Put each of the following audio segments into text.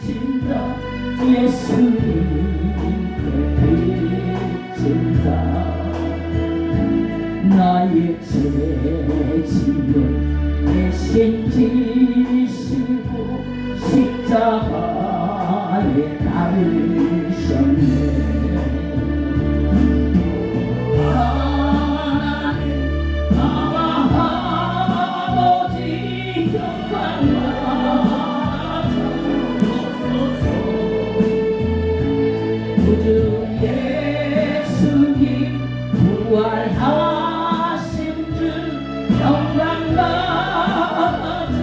비친다 예수님께 비친다 나의 죄짐을 대신 지시고 십자가에 달으 구주 예수님 부활하신 주 영광 받주소서.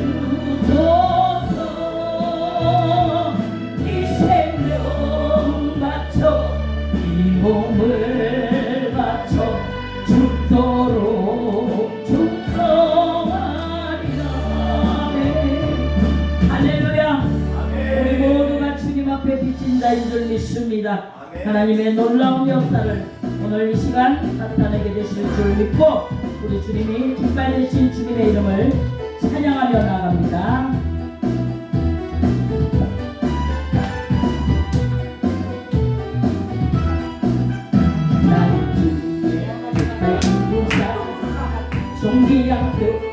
이 생명 바쳐 이 몸을 바쳐 죽도록 충성하리라. 아멘. 할렐루야. 모두가 주님 앞에 비친 자인 줄 믿습니다 하나님의 놀라운 역사를 오늘 이 시간 나타내게 되실 줄 믿고 우리 주님이 기뻐하신 주님의 이름을 찬양하며 나갑니다. 종기한 그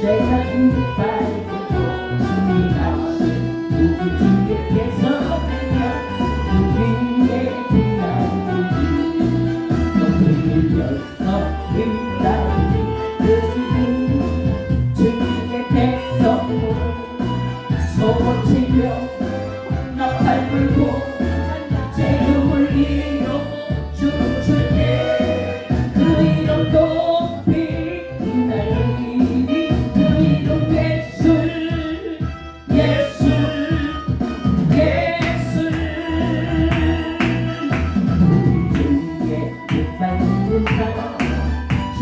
새가 준비 밝고 Thank you.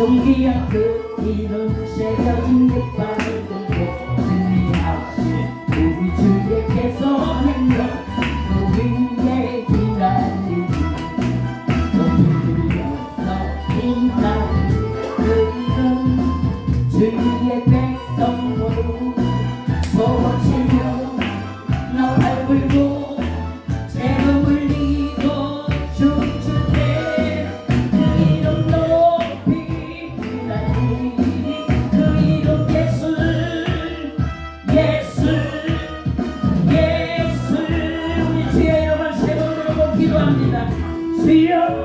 존귀한 그 이름 새겨진 그 주여